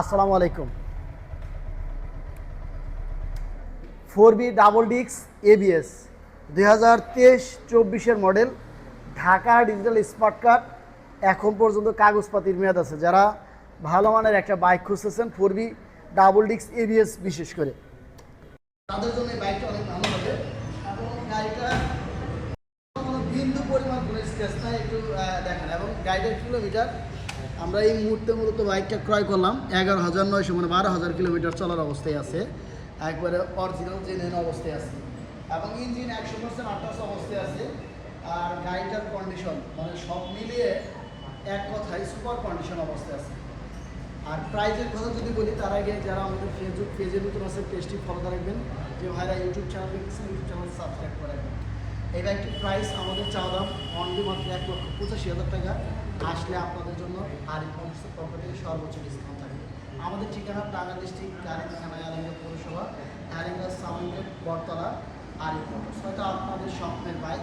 আসসালামু আলাইকুম। Four B double discs ABS দুই হাজার model, Dhaka digital smart card, এখন পর্যন্ত কাগজপাতির মেয়াদ আছে। যারা ভালো মানের একটা বাইক খুঁজতেছেন, four B double discs ABS বিশেষ করে। তাদের জন্য এই বাইকটা অনেক ভালো হবে। এবং গাড়িটা কোনো বিন্দু পরিমাণ কোনো স্ক্র্যাচ নাই, একটু দেখেন। এবং গাড়িটার কিলোমিটার আমরা এই মুহূর্তে মূলত বাইকটা ক্রয় করলাম। এগারো হাজার নয়শো মানে বারো হাজার কিলোমিটার চলার অবস্থায় আছে। একবারে অরিজিনাল জেনুইন অবস্থায় আছে। এবং ইঞ্জিন একশো পার্সেন্ট আঠাশ অবস্থায় আছে। আর গাড়িটার কন্ডিশন মানে সব মিলিয়ে এক কথায় সুপার কন্ডিশন অবস্থায় আছে। আর প্রাইজের কথা যদি বলি, তার আগে যারা আমাদের ফেসবুক পেজে নতুন আছে পেজটি ফলো রাখবেন। যে ভাইরা ইউটিউব চ্যানেল দেখছেন ইউটিউব চ্যানেল সাবস্ক্রাইব করে রাখবেন এই ব্যাগটির প্রাইস আমাদের চাওয়া দাম অনলি মাত্র এক লক্ষ পঁচাশি হাজার টাকা। আসলে আপনাদের জন্য আরিফ কমার্সের প্রপার্টি সর্বোচ্চ ডিসকাউন্ট থাকবে। আমাদের ঠিকানা টাঙ্গা ডিস্ট্রিক্ট কারেন্ট থানা আলিঙ্গা পৌরসভা আলিঙ্গা সাউন্ডের বটতলা মোটরস হয়তো আপনাদের স্বপ্নের বাইক